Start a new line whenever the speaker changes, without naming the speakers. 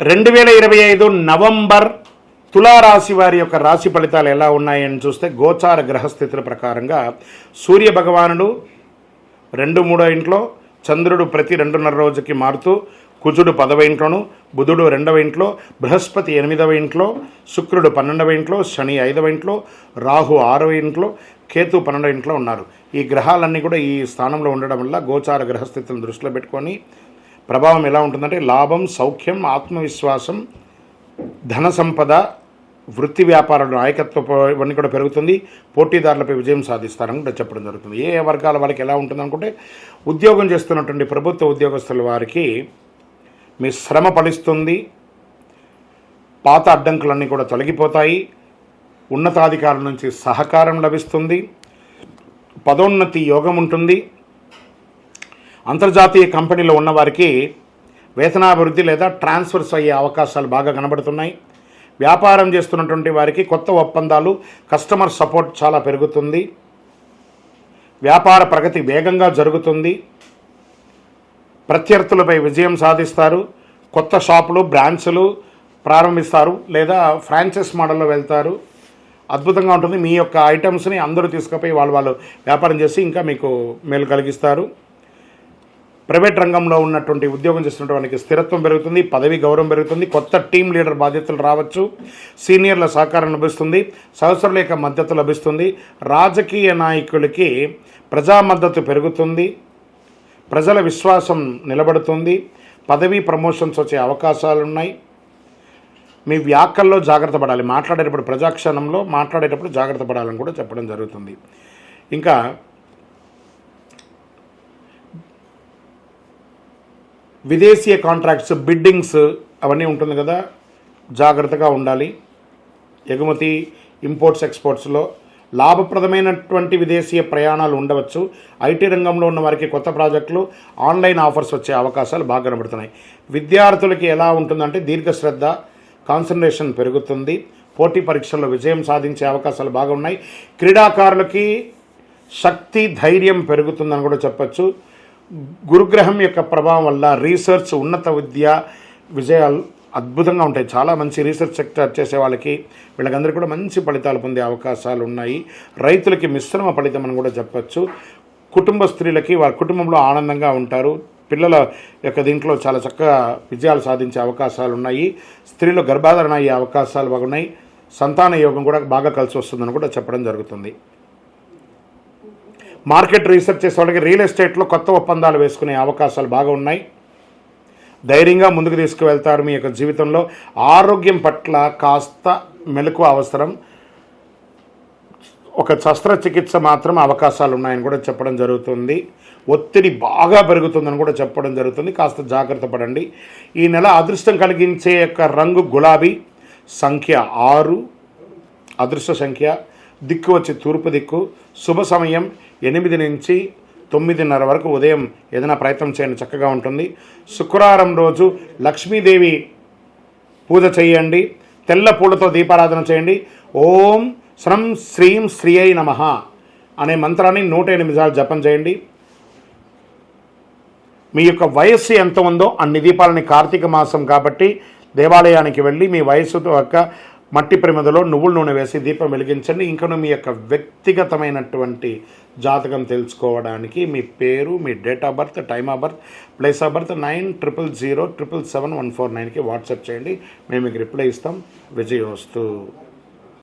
రెండు వేల ఇరవై ఐదు నవంబర్ తులారాశి వారి యొక్క రాశి ఫలితాలు ఎలా ఉన్నాయని చూస్తే గోచార గ్రహస్థితుల ప్రకారంగా సూర్య భగవానుడు రెండు మూడో ఇంట్లో చంద్రుడు ప్రతి రెండున్నర రోజుకి మారుతూ కుజుడు పదవ ఇంట్లోను బుధుడు రెండవ ఇంట్లో బృహస్పతి ఎనిమిదవ ఇంట్లో శుక్రుడు పన్నెండవ ఇంట్లో శని ఐదవ ఇంట్లో రాహు ఆరవ ఇంట్లో కేతు పన్నెండవ ఇంట్లో ఉన్నారు. ఈ గ్రహాలన్నీ కూడా ఈ స్థానంలో ఉండడం వల్ల గోచార గ్రహస్థితులను దృష్టిలో పెట్టుకొని ప్రభావం ఎలా ఉంటుందంటే లాభం సౌఖ్యం ఆత్మవిశ్వాసం ధన సంపద వృత్తి వ్యాపారాలు నాయకత్వ ఇవన్నీ కూడా పెరుగుతుంది. పోటీదారులపై విజయం సాధిస్తారని కూడా చెప్పడం జరుగుతుంది. ఏ ఏ వర్గాల వారికి ఎలా ఉంటుంది అనుకుంటే ఉద్యోగం చేస్తున్నటువంటి ప్రభుత్వ ఉద్యోగస్తుల వారికి మీ శ్రమ ఫలిస్తుంది. పాత అడ్డంకులన్నీ కూడా తొలగిపోతాయి. ఉన్నతాధికారుల నుంచి సహకారం లభిస్తుంది. పదోన్నతి యోగం ఉంటుంది. అంతర్జాతీయ కంపెనీలో ఉన్నవారికి వేతనాభివృద్ధి లేదా ట్రాన్స్ఫర్స్ అయ్యే అవకాశాలు బాగా కనబడుతున్నాయి. వ్యాపారం చేస్తున్నటువంటి వారికి కొత్త ఒప్పందాలు కస్టమర్ సపోర్ట్ చాలా పెరుగుతుంది. వ్యాపార ప్రగతి వేగంగా జరుగుతుంది. ప్రత్యర్థులపై విజయం సాధిస్తారు. కొత్త షాపులు బ్రాంచ్లు ప్రారంభిస్తారు లేదా ఫ్రాంచైజ్ మోడల్లో వెళ్తారు. అద్భుతంగా ఉంటుంది. మీ యొక్క ఐటమ్స్ని అందరూ తీసుకుపోయి వాళ్ళు వాళ్ళు వ్యాపారం చేసి ఇంకా మీకు మేలు కలిగిస్తారు. ప్రైవేట్ రంగంలో ఉన్నటువంటి ఉద్యోగం చేస్తున్న వాళ్ళకి స్థిరత్వం పెరుగుతుంది పదవి గౌరవం పెరుగుతుంది కొత్త టీం లీడర్ బాధ్యతలు రావచ్చు సీనియర్ల సహకారం లభిస్తుంది సహచరుల యొక్క మద్దతు లభిస్తుంది రాజకీయ నాయకులకి ప్రజా మద్దతు పెరుగుతుంది ప్రజల విశ్వాసం నిలబడుతుంది పదవీ ప్రమోషన్స్ వచ్చే అవకాశాలు ఉన్నాయి మీ వ్యాఖ్యల్లో జాగ్రత్త పడాలి. మాట్లాడేటప్పుడు ప్రజాక్షణంలో మాట్లాడేటప్పుడు జాగ్రత్త పడాలని కూడా చెప్పడం జరుగుతుంది. ఇంకా విదేశీయ కాంట్రాక్ట్స్ బిడ్డింగ్స్ అవన్నీ ఉంటుంది కదా. జాగ్రత్తగా ఉండాలి. ఎగుమతి ఇంపోర్ట్స్ ఎక్స్పోర్ట్స్లో లాభప్రదమైనటువంటి విదేశీయ ప్రయాణాలు ఉండవచ్చు. ఐటీ రంగంలో ఉన్న వారికి కొత్త ప్రాజెక్టులు ఆన్లైన్ ఆఫర్స్ వచ్చే అవకాశాలు బాగా కనబడుతున్నాయి. విద్యార్థులకి ఎలా ఉంటుందంటే దీర్ఘ శ్రద్ధ కాన్సన్ట్రేషన్ పెరుగుతుంది. పోటీ పరీక్షల్లో విజయం సాధించే అవకాశాలు బాగా ఉన్నాయి క్రీడాకారులకి శక్తి ధైర్యం పెరుగుతుందని కూడా చెప్పచ్చు. గురుగ్రహం యొక్క ప్రభావం వల్ల రీసెర్చ్ ఉన్నత విద్య విజయాలు అద్భుతంగా ఉంటాయి. చాలా మంచి రీసెర్చ్ సెక్టర్ చేసే వాళ్ళకి వీళ్ళకందరూ కూడా మంచి ఫలితాలు పొందే అవకాశాలు ఉన్నాయి. రైతులకి మిశ్రమ ఫలితం అని కూడా చెప్పచ్చు. కుటుంబ స్త్రీలకి వారి కుటుంబంలో ఆనందంగా ఉంటారు. పిల్లల యొక్క దీంట్లో చాలా చక్కగా విజయాలు సాధించే అవకాశాలు ఉన్నాయి. స్త్రీలు గర్భాధారణ అయ్యే అవకాశాలు బాగున్నాయి. సంతాన యోగం కూడా బాగా కలిసి వస్తుందని కూడా చెప్పడం జరుగుతుంది. మార్కెట్ రీసెర్చ్ చేసే వాళ్ళకి రియల్ ఎస్టేట్లో కొత్త ఒప్పందాలు వేసుకునే అవకాశాలు బాగా ఉన్నాయి. ధైర్యంగా ముందుకు తీసుకువెళ్తారు మీ యొక్క జీవితంలో. ఆరోగ్యం పట్ల కాస్త మెలకు అవసరం. ఒక శస్త్రచికిత్స మాత్రం అవకాశాలు ఉన్నాయని కూడా చెప్పడం జరుగుతుంది. ఒత్తిడి బాగా పెరుగుతుందని కూడా చెప్పడం జరుగుతుంది. కాస్త జాగ్రత్త పడండి. ఈ నెల అదృష్టం కలిగించే యొక్క రంగు గులాబీ సంఖ్య ఆరు. అదృష్ట సంఖ్య దిక్కు వచ్చి తూర్పు దిక్కు. శుభ సమయం ఎనిమిది నుంచి తొమ్మిదిన్నర వరకు ఉదయం ఏదైనా ప్రయత్నం చేయండి చక్కగా ఉంటుంది. శుక్రవారం రోజు లక్ష్మీదేవి పూజ చేయండి తెల్ల పూలతో దీపారాధన చేయండి. ఓం శ్రం శ్రీం శ్రీ అయి నమ అనే మంత్రాన్ని నూట ఎనిమిది సార్లు జపం చేయండి. మీ యొక్క వయస్సు ఎంత ఉందో అన్ని దీపాలని కార్తీక మాసం కాబట్టి దేవాలయానికి వెళ్ళి మీ వయస్సు యొక్క మట్టి ప్రమిదలో నువ్వుల నూనె వేసి దీపం వెలిగించండి. ఇంకను మీ యొక్క వ్యక్తిగతమైనటువంటి జాతకం తెలుసుకోవడానికి మీ పేరు మీ date of birth time of birth place of birth nine triple zero triple seven one four నైన్కి వాట్సాప్ చేయండి. మేము మీకు రిప్లై ఇస్తాం. విజయోస్తు.